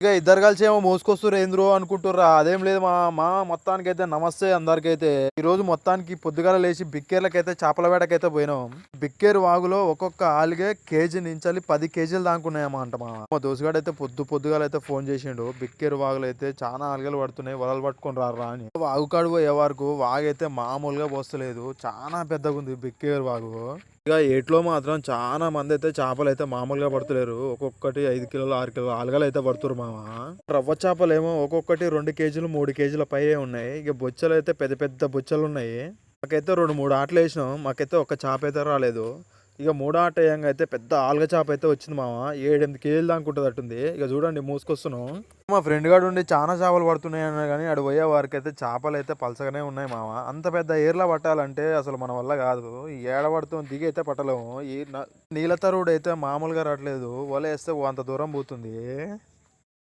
ఇక ఇద్దరు కలిసి ఏమో మోసుకొస్తారు ఏంద్రో అనుకుంటుర్రా. అదేం లేదు మా మా మొత్తానికి అయితే నమస్తే అందరికైతే. ఈ రోజు మొత్తానికి పొద్దుగాల లేచి బిక్కేర్లకైతే చేపల వేటకైతే పోయినాం. బిక్కేరు వాగులో ఒక్కొక్క ఆలుగే కేజీ నుంచి పది కేజీలు దాకున్నాయమ్మా అంట మా మా దోసుగాడు అయితే పొద్దు పొద్దుగాల అయితే ఫోన్ చేసిండు. బిక్కేరు వాగులు అయితే చాలా ఆలుగలు పడుతున్నాయి వలలు పట్టుకొని రారా అని. వాగు కాడు పోయే వరకు వాగు అయితే మామూలుగా పోస్తలేదు. చాలా పెద్దగా ఉంది బిక్కేరు వాగు. ఇక ఏట్లో మాత్రం చాలా మంది అయితే చేపలు అయితే మామూలుగా పడతలేరు. ఒక్కొక్కటి ఐదు కిలోలు ఆరు కిలోలు ఆలుగలు అయితే పడుతురు మామ. రవ్వ చేపలు ఏమో ఒక్కొక్కటి రెండు కేజీలు మూడు కేజీల పై ఉన్నాయి. ఇక బొచ్చలు అయితే పెద్ద పెద్ద బొచ్చలు ఉన్నాయి మాకైతే రెండు మూడు ఆటలు వేసినాం. మాకైతే ఒక చేప అయితే రాలేదు. ఇక మూడో ఆట వేయంగా అయితే పెద్ద ఆల్గ చేప అయితే వచ్చింది మామ. ఏడెనిమిది కేజీలు దాకా ఉంటుంది అట్టుంది. ఇక చూడండి మూసుకొస్తున్నాం. మా ఫ్రెండ్ గాడు ఉండి చాలా చేపలు పడుతున్నాయి అన్న కానీ అడు పోయే వారికి అయితే చేపలు అయితే పలసగానే ఉన్నాయి మామ. అంత పెద్ద ఏర్లా పట్టాలంటే అసలు మన వల్ల కాదు. ఈ దిగి అయితే పట్టలేము. ఈ నీళ్ళ తరువుడు అయితే మామూలుగా రావట్లేదు. వల వేస్తే అంత దూరం పోతుంది.